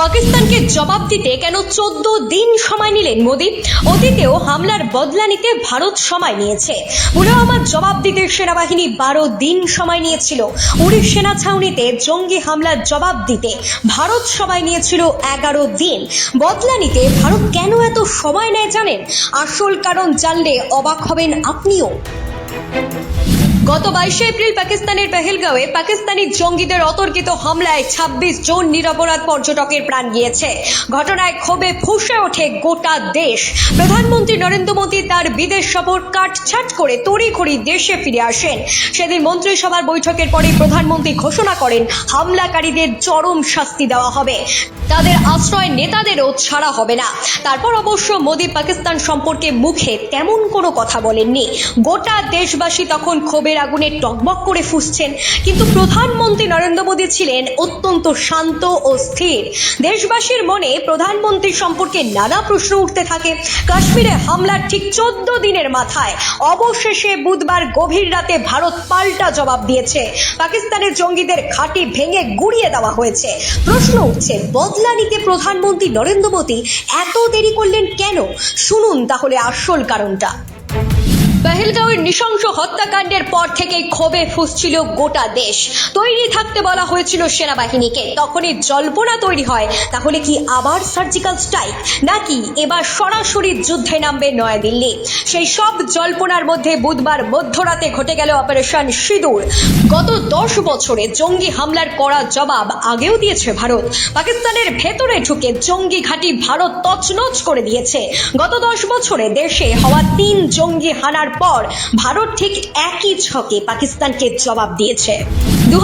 পাকিস্তানকে জবাব দিতে কেন চোদ্দ দিন সময় নিলেন মোদী? অতীতেও হামলার বদলা নিতে ভারত সময় নিয়েছে। পুলওয়ামার জবাব দিতে সেনাবাহিনী বারো দিন সময় নিয়েছিল। উড়ি সেনা ছাউনিতে জঙ্গি হামলার জবাব দিতে ভারত সময় নিয়েছিল এগারো দিন। বদলা নিতে ভারত কেন এত সময় নেয় জানেন? আসল কারণ জানলে অবাক হবেন আপনিও। গত বাইশে এপ্রিল পাকিস্তানের পেহেলগাঁওয়ে পাকিস্তানি জঙ্গিদের অতর্কিত হামলায় ২৬ জন নিরপরাধ পর্যটকের প্রাণ গিয়েছে। ঘটনায় ক্ষোভে ফুঁসে ওঠে গোটা দেশ। প্রধানমন্ত্রী নরেন্দ্র মোদী তার বিদেশ সফর কাটছাট করে তড়িঘড়ি দেশে ফিরে আসেন। সেদিন মন্ত্রিসভার বৈঠকের পরে প্রধানমন্ত্রী ঘোষণা করেন, হামলাকারীদের চরম শাস্তি দেওয়া হবে। তাদের আশ্রয় নেতাদেরও ছাড়া হবে না। তারপর অবশ্য মোদী পাকিস্তান সম্পর্কে মুখে তেমন কোনো কথা বলেননি। গোটা দেশবাসী তখন ক্ষোভের আগুনে টকবক করে ফুসছেন। কিন্তু প্রধানমন্ত্রী নরেন্দ্র মোদী ছিলেন অত্যন্ত শান্ত ও স্থির। দেশবাসীর মনে প্রধানমন্ত্রী সম্পর্কে নানা প্রশ্ন উঠতে থাকে। কাশ্মীরে হামলার ঠিক চোদ্দ দিনের মাথায়। অবশেষে বুধবার গভীর রাতে ভারত পাল্টা জবাব দিয়েছে। পাকিস্তানের জঙ্গিদের ঘাঁটি ভেঙে গুড়িয়ে দেওয়া হয়েছে। প্রশ্ন উঠছে, বদলা নিতে প্রধানমন্ত্রী নরেন্দ্র মোদী এত দেরি করলেন কেন? শুনুন তাহলে আসল কারণটা। পেহেলগাঁওয়ের নৃশংস হত্যাকাণ্ডের পর থেকেই ক্ষোভে ফুসছিল গোটা দেশ। তৈরি থাকতে বলা হয়েছিল সেনাবাহিনীকে। তখনই জল্পনা তৈরি হয়, তাহলে কি আবার সার্জিক্যাল স্ট্রাইক নাকি এবার সরাসরি যুদ্ধে নামবে নয়াদিল্লি? সেই সব জল্পনার মধ্যে বুধবার মধ্যরাতে ঘটে গেল অপারেশন সিঁদুর। গত দশ বছরে জঙ্গি হামলার করা জবাব আগেও দিয়েছে ভারত। পাকিস্তানের ভেতরে ঢুকে জঙ্গি ঘাঁটি ভারত তছনছ করে দিয়েছে। গত দশ বছরে দেশে হওয়া তিন জঙ্গি হানার পর ভারত ঠিক একই ছকে পাকিস্তানকে জবাব দিয়েছে। দু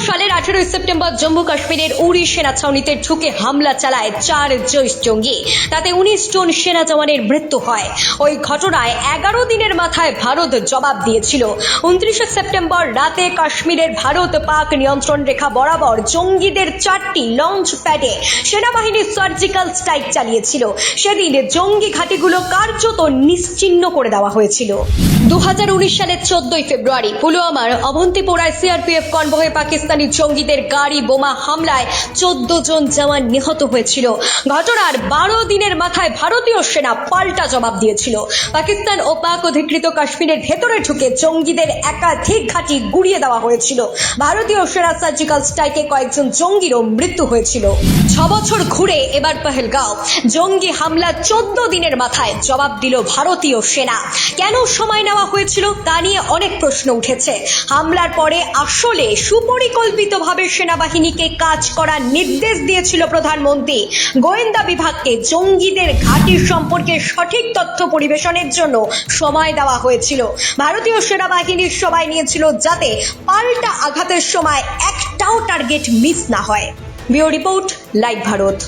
সালের আঠেরোই সেপ্টেম্বর জম্মু কাশ্মীরের উড়ি সেনা ছাউনিতে ঢুকে হামলা চালায় চার জৈশ জঙ্গি। তাতে উনিশ জন সেনা জওয়ানের মৃত্যু হয়। ওই ঘটনায় এগারো দিনের মাথায় ভারত জবাব দিয়েছিল। উনত্রিশে সেপ্টেম্বর রাতে কাশ্মীরের ভারত পাক নিয়ন্ত্রণ রেখা বরাবর জঙ্গিদের চারটি লঞ্চ প্যাডে সেনাবাহিনী সার্জিক্যাল স্ট্রাইক চালিয়েছিল। সেদিন জঙ্গি ঘাঁটিগুলো কার্যত নিশ্চিহ্ন করে দেওয়া হয়েছিল। দু হাজার উনিশ সালের চোদ্দই ফেব্রুয়ারি পুলওয়ামার অবন্তিপোরায় সিআরপিএফ কনভয়ে পাকিস্তানি জঙ্গিদের গাড়ি বোমা হামলায় চোদ্দ জন জওয়ান নিহত হয়েছিল। ঘটনার বারো দিনের মাথায় ভারতীয় সেনা পাল্টা জবাব দিয়েছিল। পাকিস্তান ও পাক অধিকৃত কাশ্মীরের ভেতরে ঢুকে জঙ্গিদের একাধিক ঘাঁটি গুড়িয়ে দেওয়া হয়েছিল। ভারতীয় সেনা সার্জিক্যাল স্ট্রাইকে কয়েকজন জঙ্গিরও মৃত্যু হয়েছিল। ছ বছর ঘুরে এবার পহেলগাঁও। জঙ্গি হামলা চোদ্দ দিনের মাথায় জবাব দিল ভারতীয় সেনা। কেন সময় নেওয়া হয়েছিল তা নিয়ে অনেক প্রশ্ন উঠেছে। হামলার পরে আসলে সুপরিকল্পিতভাবে সেনাবাহিনীকে কাজ করার নির্দেশ দিয়েছিল প্রধানমন্ত্রী। গোয়েন্দা বিভাগকে জঙ্গিদের ঘাঁটি সম্পর্কে সঠিক তথ্য পরিবেশনের জন্য সময় দেওয়া হয়েছিল। ভারতীয় সেনাবাহিনীর সবাই নিয়েছিল যাতে পাল্টা আঘাতের সময় একটাও টার্গেট মিস না হয়। Bureau report, live Bharat.